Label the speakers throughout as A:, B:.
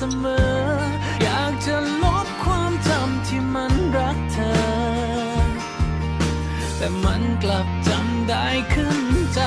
A: สมอ อยากจะลบความจำที่มันรักเธอ แต่มันกลับจำได้ขึ้นใจ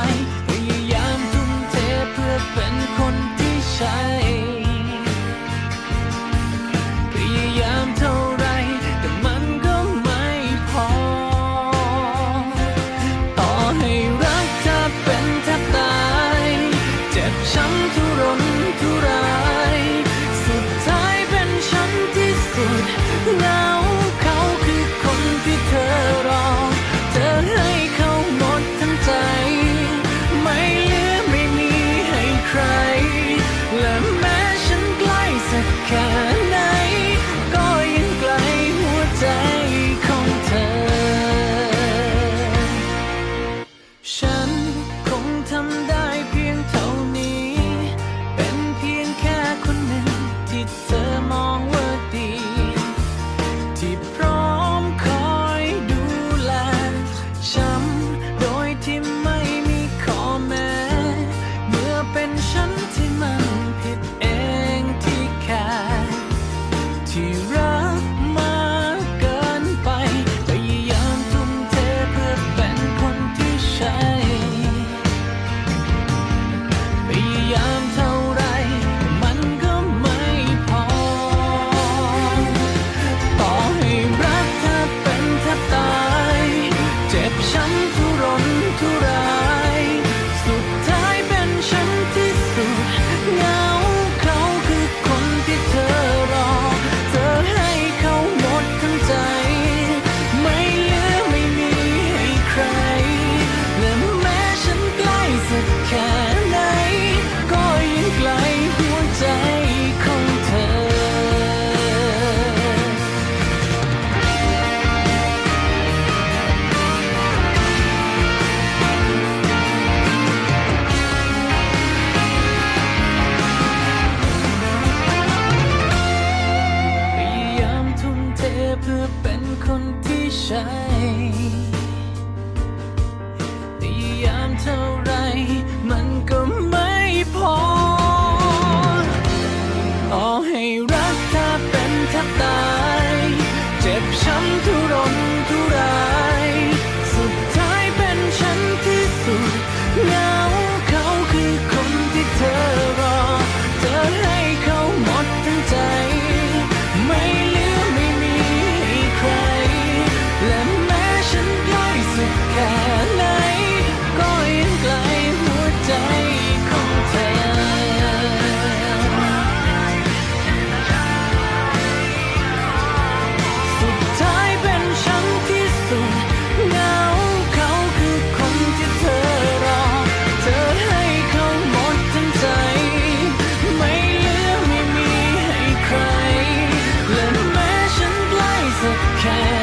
A: ใช้ยามเท่าไร can.